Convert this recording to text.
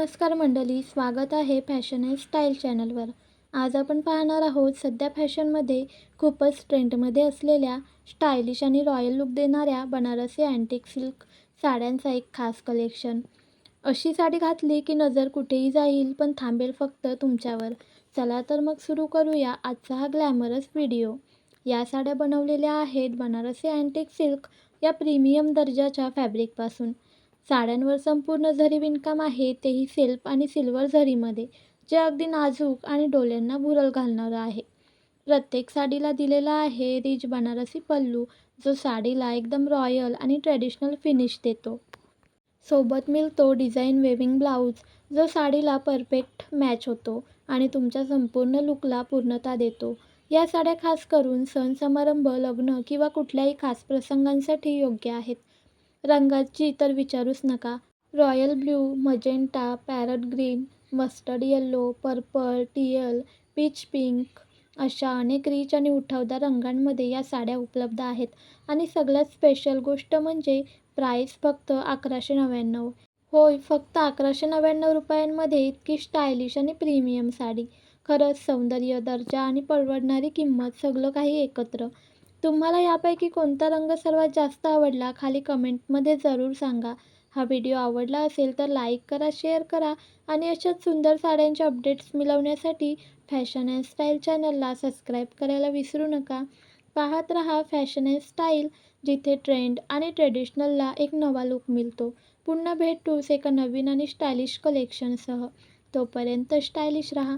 नमस्कार मंडळी स्वागत आहे फॅशन अँड स्टाईल चॅनलवर आज आपण पाहणार आहोत सध्या फॅशनमध्ये खूपच ट्रेंडमध्ये असलेल्या स्टायलिश आणि रॉयल लुक देणाऱ्या बनारसी अँटिक सिल्क साड्यांचा एक खास कलेक्शन अशी साडी घातली की नजर कुठेही जाईल पण थांबेल फक्त तुमच्यावर. चला तर मग सुरू करूया आजचा हा ग्लॅमरस व्हिडिओ या साड्या बनवलेल्या आहेत बनारसी अँटिक सिल्क या प्रीमियम दर्जाच्या फॅब्रिकपासून साड्यांवर संपूर्ण झरी विणकाम आहे तेही सेल्फ आणि सिल्वर झरीमध्ये जे अगदी नाजूक आणि डोल्यांना भुरल घालणारं आहे. प्रत्येक साडीला दिलेला आहे रिच बनारसी पल्लू जो साडीला एकदम रॉयल आणि ट्रॅडिशनल फिनिश देतो. सोबत मिळतो डिझाईन वेविंग ब्लाऊज जो साडीला परफेक्ट मॅच होतो आणि तुमच्या संपूर्ण लुकला पूर्णता देतो. या साड्या खास करून सण समारंभ लग्न किंवा कुठल्याही खास प्रसंगांसाठी योग्य आहेत. रंगाची तर विचारूच नका. Royal blue magenta parrot green mustard yellow purple teal peach pink अशा अनेक रिच आणि उठावदार रंगांमध्ये या साड्या उपलब्ध आहेत. आणि सगळ्यात स्पेशल गोष्ट म्हणजे प्राईस फक्त अकराशे नव्याण्णव. होय फक्त अकराशे नव्याण्णव रुपयांमध्ये इतकी स्टायलिश आणि प्रीमियम साडी. खरंच सौंदर्य दर्जा आणि परवडणारी किंमत सगळं काही एकत्र. तुम्हाला यापैकी कोणता रंग सर्वात जास्त आवडला? खाली कमेंटमध्ये जरूर सांगा. हा व्हिडिओ आवडला असेल तर लाईक करा शेअर करा आणि अशाच सुंदर साड्यांचे अपडेट्स मिळवण्यासाठी फॅशन अँड स्टाईल चॅनलला सबस्क्राईब करायला विसरू नका. पाहत रहा फॅशन अँड स्टाईल जिथे ट्रेंड आणि ट्रेडिशनलला एक नवा लुक मिळतो. पुन्हा भेटूच एका नवीन आणि स्टायलिश कलेक्शनसह. तोपर्यंत स्टायलिश रहा.